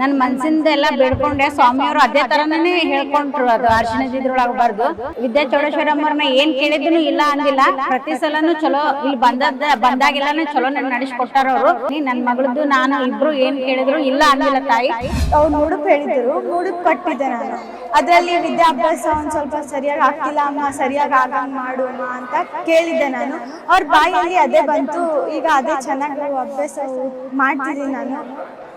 ನನ್ನ ಮನ್ಸಿಂದ ಎಲ್ಲ ಬೇಡ್ಕೊಂಡೆ ಸ್ವಾಮಿಯವರು ಅದೇ ತರನೇ ಹೇಳ್ಕೊಂಡ್ರು ಅದು. ಅರ್ಶಿಣದಿದ್ರೊಳಗ ಬರ್ದು ವಿದ್ಯಾ ಚೌಡೇಶ್ವರಮ್ಮರ್ನ ಏನ್ ಕೇಳಿದ್ರು ಇಲ್ಲ ಅಂದಿಲ್ಲ. ಪ್ರತಿ ಸಲನು ಚಲೋ ಇಲ್ಲಿ ಬಂದದ್ದ ಬಂದಾಗೆಲ್ಲಾನು ಚಲೋ ನನ್ ನಡೆಸ್ಕೊಟ್ಟಾರ ಅವರು. ನನ್ ಮಗಳದ್ದು ನಾನು ಇಬ್ರು ಏನ್ ಕೇಳಿದ್ರು ಇಲ್ಲ ಅಂದಿಲ್ಲ ತಾಯಿ. ಅವ್ರು ನೋಡಕ್ ಹೇಳಿದ್ರು. ನೋಡಕ್ ಕಟ್ಟಿದ್ದೆ ನಾನು. ಅದರಲ್ಲಿ ವಿದ್ಯಾಭ್ಯಾಸ ಒಂದ್ ಸ್ವಲ್ಪ ಸರಿಯಾಗಿ ಆಗ್ತಿಲ್ಲ ಅಮ್ಮ, ಸರಿಯಾಗಿ ಆಗಂಗ್ ಮಾಡು ಅಮ್ಮ ಅಂತ ಕೇಳಿದ್ದೆ ನಾನು. ಅವ್ರ ಬಾಯಲ್ಲಿ ಅದೇ ಬಂತು. ಈಗ ಅದೇ ಚೆನ್ನಾಗಿ ಅಭ್ಯಾಸ ಮಾಡ್ತಿದ್ದೀನಿ ನಾನು.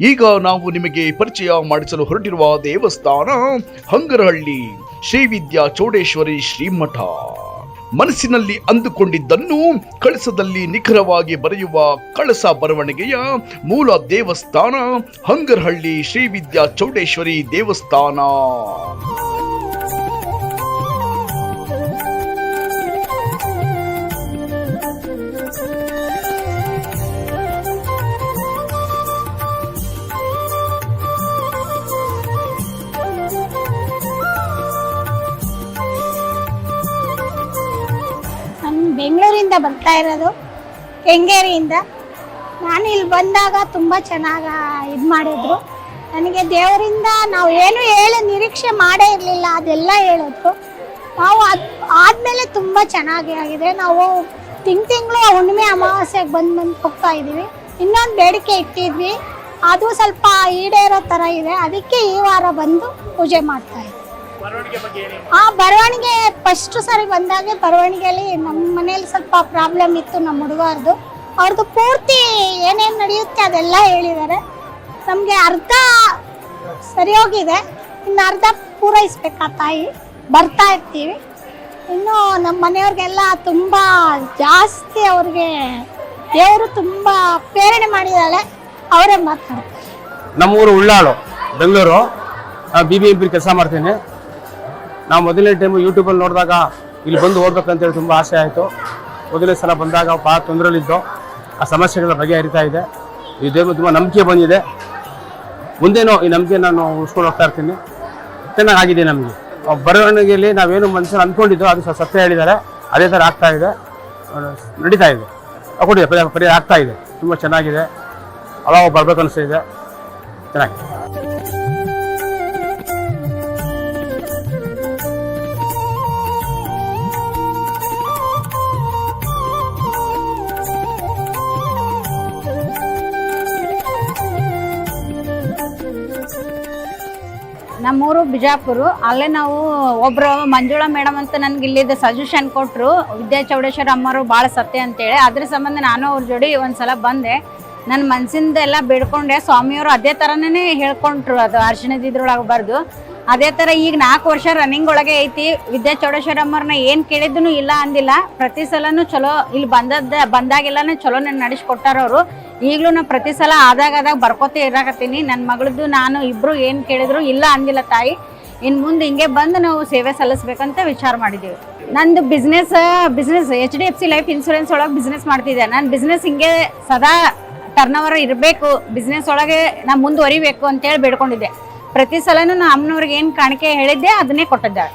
ಈಗ ನಾವು ನಿಮಗೆ ಪರಿಚಯ ಮಾಡಿಸಲು ಹೊರಟಿರುವ ದೇವಸ್ಥಾನ ಹಂಗರಹಳ್ಳಿ, ಶ್ರೀ ವಿದ್ಯಾ ಚೌಡೇಶ್ವರಿ ಶ್ರೀಮಠ. ಮನಸ್ಸಿನಲ್ಲಿ ಅಂದುಕೊಂಡಿದ್ದನ್ನು ಕಳಸದಲ್ಲಿ ನಿಖರವಾಗಿ ಬರೆಯುವ ಕಳಸ ಬರವಣಿಗೆಯ ಮೂಲ ದೇವಸ್ಥಾನ ಹಂಗರಹಳ್ಳಿ ಶ್ರೀ ವಿದ್ಯಾ ಚೌಡೇಶ್ವರಿ ದೇವಸ್ಥಾನ. ಬರ್ತಾ ಇರೋದು. ಕೆಂಗೇರಿಯಿಂದ. ನಾನು ಇಲ್ಲಿ ಬಂದಾಗ ತುಂಬ ಚೆನ್ನಾಗಿ ಇದು ಮಾಡಿದ್ರು. ನನಗೆ ದೇವರಿಂದ ನಾವು ಏನು ಹೇಳಿ ನಿರೀಕ್ಷೆ ಮಾಡೇ ಇರಲಿಲ್ಲ, ಅದೆಲ್ಲ ಹೇಳಿದ್ರು. ನಾವು ಅದು ಆದಮೇಲೆ ತುಂಬ ಚೆನ್ನಾಗಿ ಆಗಿದೆ. ನಾವು ತಿಂಗ್ ತಿಂಗಳು ಹುಣ್ಣಿಮೆ ಅಮಾವಾಸ್ಯೆಗೆ ಬಂದು ಬಂದು ಹೋಗ್ತಾ ಇದ್ದೀವಿ. ಇನ್ನೊಂದು ಬೇಡಿಕೆ ಇಟ್ಟಿದ್ವಿ. ಅದು ಸ್ವಲ್ಪ ಈಡೇರೋ ಥರ ಇದೆ. ಅದಕ್ಕೆ ಈ ವಾರ ಬಂದು ಪೂಜೆ ಮಾಡ್ತಾ ಆ ಬರವಣಿಗೆ ಫಸ್ಟ್ ಸರಿ ಬಂದಾಗ ಬರವಣಿಗೆಯಲ್ಲಿ ನಮ್ಮ ಮನೇಲಿ ಸ್ವಲ್ಪ ಪ್ರಾಬ್ಲಮ್ ಇತ್ತು ನಮ್ಮ ಹುಡುಗರ್ದು. ಅವ್ರದ್ದು ಪೂರ್ತಿ ಏನೇನು ನಡೆಯುತ್ತೆ ಅದೆಲ್ಲ ಹೇಳಿದ್ದಾರೆ. ನಮಗೆ ಅರ್ಧ ಸರಿ ಹೋಗಿದೆ ಇನ್ನು ಅರ್ಧ ಪೂರೈಸ್ಬೇಕು ಆ ತಾಯಿ. ಬರ್ತಾ ಇರ್ತೀವಿ. ಇನ್ನು ನಮ್ಮ ಮನೆಯವ್ರಿಗೆಲ್ಲ ತುಂಬ ಜಾಸ್ತಿ ಅವ್ರಿಗೆ ದೇವರು ತುಂಬ ಪ್ರೇರಣೆ ಮಾಡಿದ್ದಾಳೆ. ಅವರೇ ಮಾತಾಡ್ತಾರೆ. ನಮ್ಮೂರು Ullal Bengaluru. B B M P ಕೆಲಸ ಮಾಡ್ತೀನಿ. ನಾವು ಮೊದಲನೇ ಟೈಮು ಯೂಟ್ಯೂಬಲ್ಲಿ ನೋಡಿದಾಗ ಇಲ್ಲಿ ಬಂದು ಓದ್ಬೇಕಂತೇಳಿ ತುಂಬ ಆಸೆ ಆಯಿತು. ಮೊದಲನೇ ಸಲ ಬಂದಾಗ ಭಾಳ ತೊಂದರೆಲಿದ್ದು ಆ ಸಮಸ್ಯೆಗಳ ಬಗೆಹರಿತಾ ಇದೆ ಈ ದೇವರು ತುಂಬ ನಂಬಿಕೆ ಬಂದಿದೆ. ಮುಂದೇನೋ ಈ ನಂಬಿಕೆ ನಾನು ಉಳಿಸ್ಕೊಂಡು ಹೋಗ್ತಾ ಇರ್ತೀನಿ. ಚೆನ್ನಾಗಿದೆ ನಮಗೆ. ಬರವಣಿಗೆಯಲ್ಲಿ ನಾವೇನು ಮನುಷ್ಯರು ಅಂದ್ಕೊಂಡಿದ್ದೋ ಅದು ಸತ್ಯ ಹೇಳಿದ್ದಾರೆ. ಅದೇ ಥರ ಆಗ್ತಾ ಇದೆ. ನಡೀತಾ ಇದೆ. ಕೊಟ್ಟಿದೆ ಪರಿಹಾರ ಆಗ್ತಾ ಇದೆ. ತುಂಬ ಚೆನ್ನಾಗಿದೆ. ಅವಾಗ ಬರ್ಬೇಕು ಅನಿಸ್ತಿದೆ ಚೆನ್ನಾಗಿದೆ. ನಮ್ಮೂರು ಬಿಜಾಪುರ, ಅಲ್ಲೇ ನಾವು ಒಬ್ರು ಮಂಜುಳಾ ಮೇಡಮ್ ಅಂತ ನನ್ಗೆ ಇಲ್ಲಿದ್ದ ಸಜೆಷನ್ ಕೊಟ್ಟರು ವಿದ್ಯಾ ಚೌಡೇಶ್ವರ ಅಮ್ಮರು ಭಾಳ ಸತ್ಯ ಅಂತೇಳಿ. ಅದ್ರ ಸಂಬಂಧ ನಾನು ಅವ್ರ ಜೋಡಿ ಒಂದ್ಸಲ ಬಂದೆ. ನನ್ನ ಮನಸ್ಸಿಂದ ಎಲ್ಲ ಬೇಡ್ಕೊಂಡೆ. ಸ್ವಾಮಿಯವರು ಅದೇ ಥರನೇ ಹೇಳ್ಕೊಂಡ್ರು ಅದು ಅರ್ಶಿಣದಿದ್ರೊಳಗೆ ಬರೆದು ಅದೇ ಥರ ಈಗ ನಾಲ್ಕು ವರ್ಷ ರನ್ನಿಂಗ್ ಒಳಗೆ ಐತಿ. ವಿದ್ಯಾ ಚೌಡೇಶ್ವರ ಅಮ್ಮರನ್ನ ಏನು ಕೇಳಿದ್ರು ಇಲ್ಲ ಅಂದಿಲ್ಲ. ಪ್ರತಿ ಸಲನೂ ಚಲೋ, ಇಲ್ಲಿ ಬಂದದ್ದ, ಬಂದಾಗೆಲ್ಲನೂ ಚಲೋ ನನ್ನ ನಡೆಸ್ಕೊಟ್ಟಾರ ಅವರು ಈಗಲೂ ನಾ ಪ್ರತಿ ಸಲ ಆದಾಗ ಆದಾಗ ಬರ್ಕೋತೇ ಇರಾಕತ್ತೀನಿ. ನನ್ನ ಮಗಳದ್ದು ನಾನು ಇಬ್ಬರು ಏನು ಕೇಳಿದ್ರು ಇಲ್ಲ ಅಂದಿಲ್ಲ ತಾಯಿ. ಇನ್ನು ಮುಂದೆ ಹಿಂಗೆ ಬಂದು ನಾವು ಸೇವೆ ಸಲ್ಲಿಸ್ಬೇಕಂತ ವಿಚಾರ ಮಾಡಿದ್ದೀವಿ ನಂದು business business H D F C life insurance ಒಳಗೆ ಬಿಸ್ನೆಸ್ ಮಾಡ್ತಿದ್ದೆ. ನಾನು ಬಿಸ್ನೆಸ್ ಹಿಂಗೆ ಸದಾ ಟರ್ನ್ ಇರಬೇಕು. ಬಿಸ್ನೆಸ್ ಒಳಗೆ ನಾನು ಮುಂದುವರಿಬೇಕು ಅಂತೇಳಿ ಬೇಡ್ಕೊಂಡಿದ್ದೆ. ಪ್ರತಿ ಸಲನೂ ನಾನು ಅಮ್ಮನವ್ರಿಗೆ ಏನು ಕಾಣಿಕೆ ಹೇಳಿದ್ದೆ, ಅದನ್ನೇ ಕೊಟ್ಟಿದ್ದಾಳೆ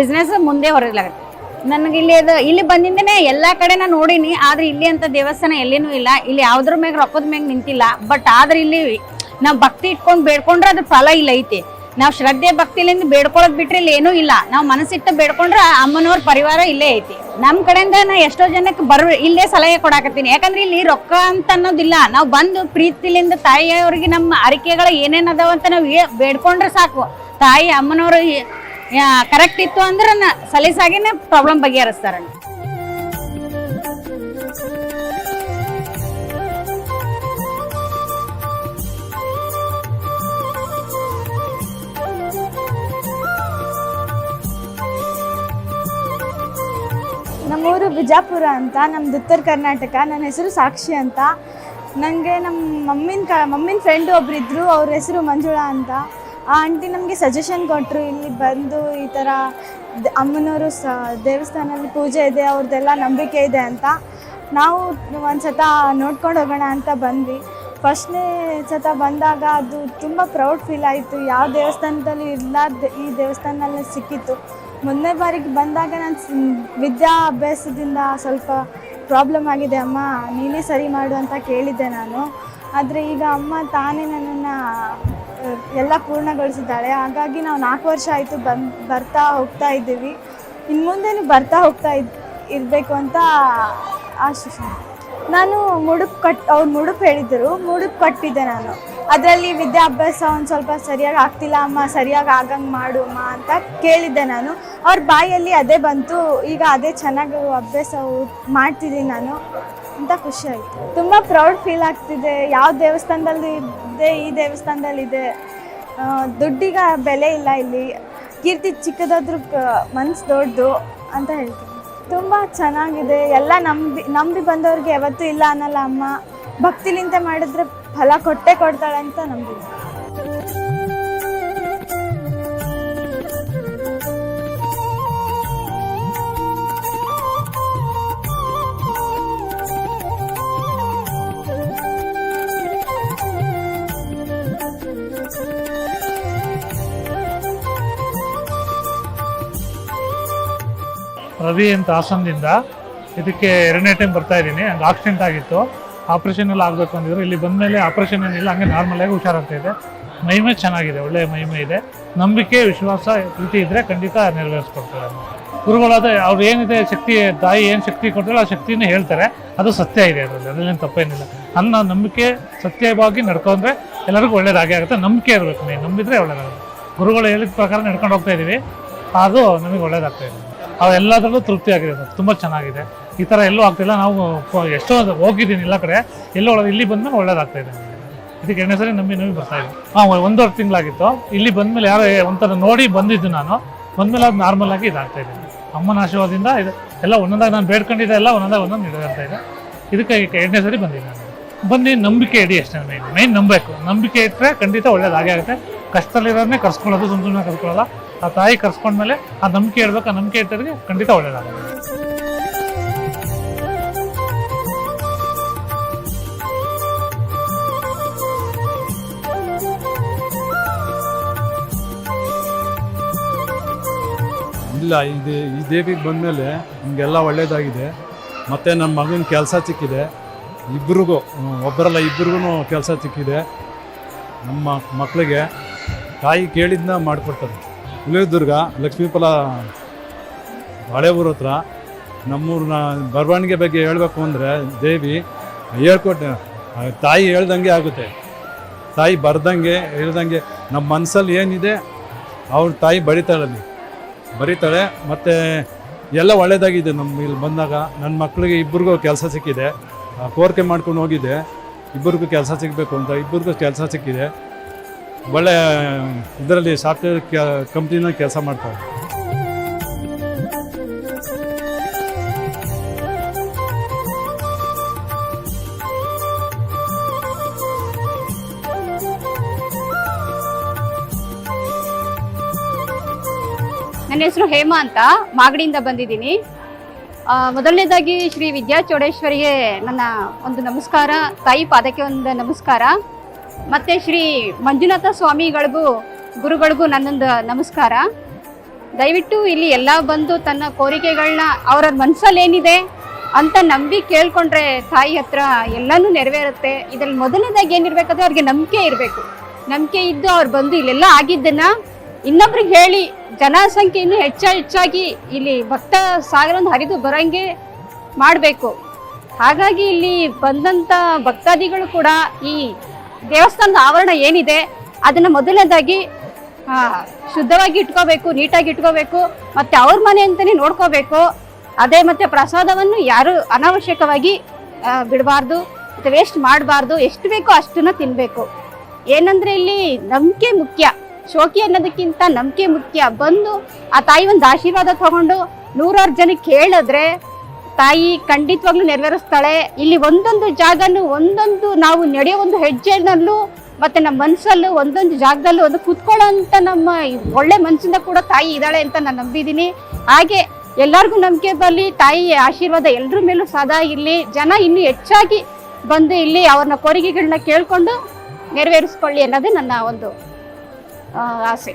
ಬಿಸ್ನೆಸ್ ಮುಂದೆ ಹೊರಲಾಗುತ್ತೆ ನನಗೆ ಇಲ್ಲಿ ಅದು ಇಲ್ಲಿ ಬಂದಿಂದನೇ ಎಲ್ಲ ಕಡೆ ನಾನು ನೋಡೀನಿ, ಆದ್ರೆ ಇಲ್ಲಿ ಅಂತ ದೇವಸ್ಥಾನ ಎಲ್ಲಿನೂ ಇಲ್ಲ. ಇಲ್ಲಿ ಯಾವ್ದ್ರ ಮ್ಯಾಗ ರೊಕ್ಕದ ಮ್ಯಾಗ ನಿಂತಿಲ್ಲ. ಬಟ್ ಆದ್ರೆ ಇಲ್ಲಿ ನಾವು ಭಕ್ತಿ ಇಟ್ಕೊಂಡು ಬೇಡ್ಕೊಂಡ್ರೆ ಅದ್ರ ಫಲ ಇಲ್ಲ ಐತಿ. ನಾವು ಶ್ರದ್ಧೆ ಭಕ್ತಿಲಿಂದ ಬೇಡ್ಕೊಳ್ಳೋದ್ ಬಿಟ್ರೆ ಇಲ್ಲಿ ಏನೂ ಇಲ್ಲ. ನಾವು ಮನಸ್ಸಿಟ್ಟು ಬೇಡ್ಕೊಂಡ್ರೆ ಅಮ್ಮನವ್ರ ಪರಿವಾರ ಇಲ್ಲೇ ಐತಿ. ನಮ್ಮ ಕಡೆಯಿಂದ ನಾ ಎಷ್ಟೋ ಜನಕ್ಕೆ ಬರ್ ಇಲ್ಲೇ ಸಲಹೆ ಕೊಡಾಕತ್ತೀನಿ. ಯಾಕಂದ್ರೆ ಇಲ್ಲಿ ರೊಕ್ಕ ಅಂತ ಅನ್ನೋದಿಲ್ಲ. ನಾವು ಬಂದು ಪ್ರೀತಿಲಿಂದ ತಾಯಿಯವ್ರಿಗೆ ನಮ್ಮ ಅರಿಕೆಗಳ ಏನೇನದಾವ ಅಂತ ನಾವು ಬೇಡ್ಕೊಂಡ್ರೆ ಸಾಕು. ತಾಯಿ, ಅಮ್ಮನವರು ಕರೆಕ್ಟ್ ಇತ್ತು ಅಂದ್ರೆ ಸಲೀಸಾಗಿನೇ ಪ್ರಾಬ್ಲಮ್ ಬಗೆಹರಿಸ್ತಾರ. ನಮ್ಮೂರು ಬಿಜಾಪುರ ಅಂತ, ನಮ್ದು ಉತ್ತರ ಕರ್ನಾಟಕ, ನನ್ನ ಹೆಸರು ಸಾಕ್ಷಿ ಅಂತ. ನನಗೆ ನಮ್ಮ ಮಮ್ಮಿನ ಕ ಮಮ್ಮಿನ ಫ್ರೆಂಡು ಒಬ್ಬರಿದ್ದರು ಅವ್ರ ಹೆಸರು ಮಂಜುಳಾ ಅಂತ. ಆ ಆಂಟಿ ನಮಗೆ ಸಜೆಷನ್ ಕೊಟ್ಟರು ಇಲ್ಲಿ ಬಂದು ಈ ಥರ ಅಮ್ಮನವರು ಸ, ದೇವಸ್ಥಾನದಲ್ಲಿ ಪೂಜೆ ಇದೆ, ಅವ್ರದ್ದೆಲ್ಲ ನಂಬಿಕೆ ಇದೆ ಅಂತ ನಾವು ಒಂದು ಸತ ನೋಡ್ಕೊಂಡು ಹೋಗೋಣ ಅಂತ ಬಂದ್ವಿ. ಫಸ್ಟ್ನೇ ಸತ ಬಂದಾಗ ಅದು ತುಂಬ ಪ್ರೌಡ್ ಫೀಲ್ ಆಯಿತು. ಯಾವ ದೇವಸ್ಥಾನದಲ್ಲಿ ಇರ್ಲಾರ್ದ ಈ ದೇವಸ್ಥಾನದಲ್ಲಿ ಸಿಕ್ಕಿತ್ತು. ಮೊದಲನೇ ಬಾರಿಗೆ ಬಂದಾಗ ನಾನು ವಿದ್ಯಾಭ್ಯಾಸದಿಂದ ಸ್ವಲ್ಪ ಪ್ರಾಬ್ಲಮ್ ಆಗಿದೆ. ಅಮ್ಮ, ನೀನೇ ಸರಿ ಮಾಡು ಅಂತ ಕೇಳಿದ್ದೆ ನಾನು. ಆದರೆ ಈಗ ಅಮ್ಮ ತಾನೇ ನನ್ನನ್ನು ಎಲ್ಲ ಪೂರ್ಣಗೊಳಿಸಿದ್ದಾಳೆ. ಹಾಗಾಗಿ ನಾವು ನಾಲ್ಕು ವರ್ಷ ಆಯಿತು ಬಂದು, ಬರ್ತಾ ಹೋಗ್ತಾ ಇದ್ದೀವಿ. ಇನ್ನು ಮುಂದೆನೂ ಬರ್ತಾ ಹೋಗ್ತಾ ಇದ್, ಇರಬೇಕು ಅಂತ ಆಶಿಸ ನಾನು ಮುಡುಪು ಕಟ್, ಅವ್ರು ಮುಡುಪು ಹೇಳಿದ್ದರು ಮುಡುಪು ಕಟ್ಟಿದ್ದೆ ನಾನು. ಅದರಲ್ಲಿ ವಿದ್ಯಾಭ್ಯಾಸ ಒಂದು ಸ್ವಲ್ಪ ಸರಿಯಾಗಿ ಆಗ್ತಿಲ್ಲ, ಅಮ್ಮ ಸರಿಯಾಗಿ ಆಗಂಗೆ ಮಾಡು, ಅಮ್ಮ ಅಂತ ಕೇಳಿದ್ದೆ ನಾನು. ಅವ್ರ ಬಾಯಲ್ಲಿ ಅದೇ ಬಂತು. ಈಗ ಅದೇ ಚೆನ್ನಾಗಿ ಅಭ್ಯಾಸ ಮಾಡ್ತಿದ್ದೀನಿ ನಾನು ಅಂತ ಖುಷಿ ಆಯಿತು. ತುಂಬ ಪ್ರೌಡ್ ಫೀಲ್ ಆಗ್ತಿದೆ. ಯಾವ ದೇವಸ್ಥಾನದಲ್ಲಿ ಇದೆ ಈ ದೇವಸ್ಥಾನದಲ್ಲಿ ಇದೆ. ಆ, ದುಡ್ಡಿಗೆ ಬೆಲೆ ಇಲ್ಲ ಇಲ್ಲಿ. ಕೀರ್ತಿ ಚಿಕ್ಕದಾದ್ರೂ ಮನ್ಸು ದೊಡ್ಡದು ಅಂತ ಹೇಳ್ತೀನಿ. ತುಂಬ ಚೆನ್ನಾಗಿದೆ. ಎಲ್ಲ ನಂಬಿ ನಂಬಿ ಬಂದವ್ರಿಗೆ ಯಾವತ್ತೂ ಇಲ್ಲ ಅನ್ನಲ್ಲ ಅಮ್ಮ. ಭಕ್ತಿಲಿಂದ ಮಾಡಿದ್ರೆ ಫಲ ಕೊಟ್ಟೆ ಕೊಡ್ತಾಳೆ ಅಂತ ನಂಬಿದ್ದೀನಿ. ರವಿ ಅಂತ ಹಾಸನದಿಂದ ಇದಕ್ಕೆ ಎರಡನೇ ಟೈಮ್ ಬರ್ತಾ ಇದ್ದೀನಿ. ನಂಗೆ ಆಕ್ಸಿಡೆಂಟ್ ಆಗಿತ್ತು. ಆಪ್ರೇಷನ್ ಎಲ್ಲ ಆಗಬೇಕು ಅಂದಿದ್ರು. ಇಲ್ಲಿ ಬಂದಮೇಲೆ ಆಪ್ರೇಷನ್ ಏನಿಲ್ಲ, ಹಂಗೆ ನಾರ್ಮಲ್ ಆಗಿ ಹುಷಾರಾಗ್ತಾ ಇದೆ. ಮಹಿಮೆ ಚೆನ್ನಾಗಿದೆ ಒಳ್ಳೆಯ ಮಹಿಮೆ ಇದೆ. ನಂಬಿಕೆ, ವಿಶ್ವಾಸ, ಪ್ರೀತಿ ಇದ್ದರೆ ಖಂಡಿತ ನೆರವೇರಿಸ್ಕೊಡ್ತಾರೆ ಗುರುಗಳಾದ ಅವ್ರು ಏನಿದೆ ಶಕ್ತಿ, ತಾಯಿ ಏನು ಶಕ್ತಿ ಕೊಡ್ತಾರೋ ಆ ಶಕ್ತಿನೇ ಹೇಳ್ತಾರೆ. ಅದು ಸತ್ಯ ಇದೆ ಅದರಲ್ಲಿ. ಅದರಲ್ಲೇನು ತಪ್ಪೇನಿಲ್ಲ. ಅನ್ನ ನಂಬಿಕೆ ಸತ್ಯವಾಗಿ ನಡ್ಕೊಂಡ್ರೆ ಎಲ್ಲರಿಗೂ ಒಳ್ಳೇದಾಗೆ ಆಗುತ್ತೆ. ನಂಬಿಕೆ ಇರಬೇಕು ನೀವು ನಂಬಿದರೆ ಒಳ್ಳೇದಾಗುತ್ತೆ. ಗುರುಗಳು ಹೇಳಿದ ಪ್ರಕಾರ ನಡ್ಕೊಂಡು ಹೋಗ್ತಾ ಇದ್ದೀವಿ ಅದು ನಮಗೆ ಒಳ್ಳೇದಾಗ್ತಾ ಇದೆ. ಅವು ಎಲ್ಲದರಲ್ಲೂ ತೃಪ್ತಿ ಆಗಿದೆ ಸರ್. ತುಂಬ ಚೆನ್ನಾಗಿದೆ. ಈ ಥರ ಎಲ್ಲೂ ಆಗ್ತಿಲ್ಲ. ನಾವು ಎಷ್ಟೋ ಹೋಗಿದ್ದೀನಿ ಎಲ್ಲ ಕಡೆ. ಎಲ್ಲೋ ಇಲ್ಲಿ ಬಂದ್ಮೇಲೆ ಒಳ್ಳೇದಾಗ್ತಾ ಇದೆ ಇದಕ್ಕೆ ಎರಡನೇ ಸರಿ ನಂಬಿ ನಂಬಿ ಬರ್ತಾ ಇದೆ ಹಾಂ ಒಂದೂವರೆ ತಿಂಗಳಾಗಿತ್ತು. ಇಲ್ಲಿ ಬಂದಮೇಲೆ ಯಾರೋ ಒಂಥರ ನೋಡಿ ಬಂದಿದ್ದು ನಾನು. ಬಂದಮೇಲೆ ಅದು ನಾರ್ಮಲ್ ಆಗಿ ಇದಾಗ್ತಾ ಇದೆ. ಅಮ್ಮನ ಆಶೀರ್ವಾದದಿಂದ ಇದು ಎಲ್ಲ ಒಂದೊಂದಾಗಿ ನಾನು ಬೇಡ್ಕೊಂಡಿದ್ದೆ ಎಲ್ಲ ಒಂದೊಂದಾಗ ಒಂದೊಂದು ನಡೆದಾಗ್ತಾ ಇದೆ. ಇದಕ್ಕೆ ಎರಡನೇ ಸರಿ ಬಂದಿದ್ದೆ ನಾನು. ಬಂದು ನಂಬಿಕೆ ಇಡಿ ಅಷ್ಟೇ ಮೈನ್ ಮೈನ್ ನಂಬಬೇಕು. ನಂಬಿಕೆ ಇಟ್ಟರೆ ಖಂಡಿತ ಒಳ್ಳೇದಾಗೇ ಆಗುತ್ತೆ. ಕಷ್ಟದಲ್ಲಿರೋದನ್ನೇ ಕರ್ಸ್ಕೊಳ್ಳೋದು ಸುಮ್ಮನೆ ಸುಮ್ಮನೆ ಕರ್ಕೊಳ್ಳೋಲ್ಲ ಆ ತಾಯಿ ಕರ್ಸ್ಕೊಂಡ್ಮೇಲೆ ಆ ನಂಬಿಕೆ ಇಡ್ಬೇಕು ಆ ನಂಬಿಕೆ ಇಟ್ಟರಿಗೆ ಖಂಡಿತ ಒಳ್ಳೇದಾಗುತ್ತೆ. ಇಲ್ಲ, ಇದು ಈ ದೇವಿಗೆ ಬಂದಮೇಲೆ ನಮಗೆಲ್ಲ ಒಳ್ಳೇದಾಗಿದೆ. ಮತ್ತು ನಮ್ಮ ಮಗನ ಕೆಲಸ ಸಿಕ್ಕಿದೆ. ಇಬ್ಬರಿಗೂ ಒಬ್ಬರಲ್ಲ ಇಬ್ಬರಿಗೂ ಕೆಲಸ ಸಿಕ್ಕಿದೆ. ನಮ್ಮ ಮಕ್ಕಳಿಗೆ ತಾಯಿ ಕೇಳಿದ್ನ ಮಾಡಿಕೊಡ್ತಾರೆ. ಹುಲಿದುರ್ಗ ಲಕ್ಷ್ಮೀಫಲ ಹಳೆ ಊರ ಹತ್ರ ನಮ್ಮೂರಿನ ಬರವಣಿಗೆ ಬಗ್ಗೆ ಹೇಳಬೇಕು ಅಂದರೆ ದೇವಿ ಹೇಳ್ಕೊಟ್ಟೆ ತಾಯಿ ಹೇಳ್ದಂಗೆ ಆಗುತ್ತೆ. ತಾಯಿ ಬರ್ದಂಗೆ ಹೇಳ್ದಂಗೆ ನಮ್ಮ ಮನಸ್ಸಲ್ಲಿ ಏನಿದೆ, ಅವ್ರ ತಾಯಿ ಬರಿತಾಳಲ್ಲಿ ಬರೀತಾಳೆ, ಮತ್ತು ಎಲ್ಲ ಒಳ್ಳೆಯದಾಗಿದೆ ನಮ್ಮ ಇಲ್ಲಿ ಬಂದಾಗ ನನ್ನ ಮಕ್ಕಳಿಗೆ ಇಬ್ಬರಿಗೂ ಕೆಲಸ ಸಿಕ್ಕಿದೆ. ಕೋರಿಕೆ ಮಾಡ್ಕೊಂಡು ಹೋಗಿದ್ದೆ. ಇಬ್ಬರಿಗೂ ಕೆಲಸ ಸಿಗಬೇಕು ಅಂತ ಇಬ್ಬರಿಗೂ ಕೆಲಸ ಸಿಕ್ಕಿದೆ. ಒಳ್ಳೆ ಇದರಲ್ಲಿ ಸಾಫ್ಟ್ವೇರ್ ಕಂಪ್ನಿನ ಕೆಲಸ ಮಾಡ್ತಾರೆ. ನನ್ನ ಹೆಸರು ಹೇಮಾ ಅಂತ, ಮಾಗಡಿಯಿಂದ ಬಂದಿದ್ದೀನಿ. ಮೊದಲನೇದಾಗಿ ಶ್ರೀ ವಿದ್ಯಾ ಚೌಡೇಶ್ವರಿಗೆ ನನ್ನ ಒಂದು ನಮಸ್ಕಾರ, ತಾಯಿ ಪಾದಕ್ಕೆ ಒಂದು ನಮಸ್ಕಾರ. ಮತ್ತು ಶ್ರೀ ಮಂಜುನಾಥ ಸ್ವಾಮಿಗಳಿಗೂ, ಗುರುಗಳಿಗೂ ನನ್ನೊಂದು ನಮಸ್ಕಾರ. ದಯವಿಟ್ಟು ಇಲ್ಲಿ ಎಲ್ಲ ಬಂದು ತನ್ನ ಕೋರಿಕೆಗಳನ್ನ ಅವರ ಮನಸ್ಸಲ್ಲಿ ಏನಿದೆ ಅಂತ ನಂಬಿ ಕೇಳ್ಕೊಂಡ್ರೆ ತಾಯಿ ಹತ್ರ ಎಲ್ಲನೂ ನೆರವೇರುತ್ತೆ. ಇದ್ರಲ್ಲಿ ಮೊದಲನೇದಾಗಿ ಏನಿರ್ಬೇಕಂದ್ರೆ ಅವ್ರಿಗೆ ನಂಬಿಕೆ ಇರಬೇಕು. ನಂಬಿಕೆ ಇದ್ದು ಅವ್ರು ಬಂದು ಇಲ್ಲೆಲ್ಲ ಆಗಿದ್ದನ್ನು ಇನ್ನೊಬ್ರಿಗೆ ಹೇಳಿ ಜನಸಂಖ್ಯೆಯನ್ನು ಹೆಚ್ಚ ಹೆಚ್ಚಾಗಿ ಇಲ್ಲಿ ಭಕ್ತ ಸಾಗರವನ್ನು ಹರಿದು ಬರೋಂಗೆ ಮಾಡಬೇಕು. ಹಾಗಾಗಿ ಇಲ್ಲಿ ಬಂದಂಥ ಭಕ್ತಾದಿಗಳು ಕೂಡ ಈ ದೇವಸ್ಥಾನದ ಆವರಣ ಏನಿದೆ, ಅದನ್ನು ಮೊದಲನೇದಾಗಿ ಶುದ್ಧವಾಗಿ ಇಟ್ಕೋಬೇಕು, ನೀಟಾಗಿ ಇಟ್ಕೋಬೇಕು, ಮತ್ತು ಅವ್ರ ಮನೆ ಅಂತಲೇ ನೋಡ್ಕೋಬೇಕು. ಅದೇ ಮತ್ತು ಪ್ರಸಾದವನ್ನು ಯಾರು ಅನಾವಶ್ಯಕವಾಗಿ ಬಿಡಬಾರ್ದು ಮತ್ತು ವೇಸ್ಟ್ ಮಾಡಬಾರ್ದು, ಎಷ್ಟು ಬೇಕೋ ಅಷ್ಟನ್ನು ತಿನ್ನಬೇಕು ಏನಂದ್ರೆ ಇಲ್ಲಿ ನಂಬಿಕೆ ಮುಖ್ಯ. ಶೋಕಿ ಅನ್ನೋದಕ್ಕಿಂತ ನಂಬಿಕೆ ಮುಖ್ಯ. ಬಂದು ಆ ತಾಯಿ ಒಂದು ಆಶೀರ್ವಾದ ತಗೊಂಡು ನೂರಾರು ಜನಕ್ಕೆ ಹೇಳಿದ್ರೆ ತಾಯಿ ಖಂಡಿತವಾಗ್ಲೂ ನೆರವೇರಿಸ್ತಾಳೆ. ಇಲ್ಲಿ ಒಂದೊಂದು ಜಾಗನು ಒಂದೊಂದು ನಾವು ನಡೆಯೋ ಒಂದು ಹೆಜ್ಜೆನಲ್ಲೂ ಮತ್ತೆ ನಮ್ಮ ಮನಸ್ಸಲ್ಲೂ ಒಂದೊಂದು ಜಾಗದಲ್ಲೂ ಒಂದು ಕೂತ್ಕೊಳ್ಳೋಂಥ ನಮ್ಮ ಈ ಒಳ್ಳೆ ಮನಸ್ಸಿಂದ ಕೂಡ ತಾಯಿ ಇದ್ದಾಳೆ ಅಂತ ನಾನು ನಂಬಿದ್ದೀನಿ. ಹಾಗೆ ಎಲ್ಲರಿಗೂ ನಂಬಿಕೆ ಬರಲಿ ತಾಯಿ ಆಶೀರ್ವಾದ ಎಲ್ಲರ ಮೇಲೂ ಸದಾ ಇರಲಿ. ಜನ ಇನ್ನೂ ಹೆಚ್ಚಾಗಿ ಬಂದು ಇಲ್ಲಿ ಅವ್ರನ್ನ ಕೋರಿಕೆಗಳನ್ನ ಕೇಳಿಕೊಂಡು ನೆರವೇರಿಸ್ಕೊಳ್ಳಿ ಅನ್ನೋದೇ ನನ್ನ ಒಂದು ಆಸೆ.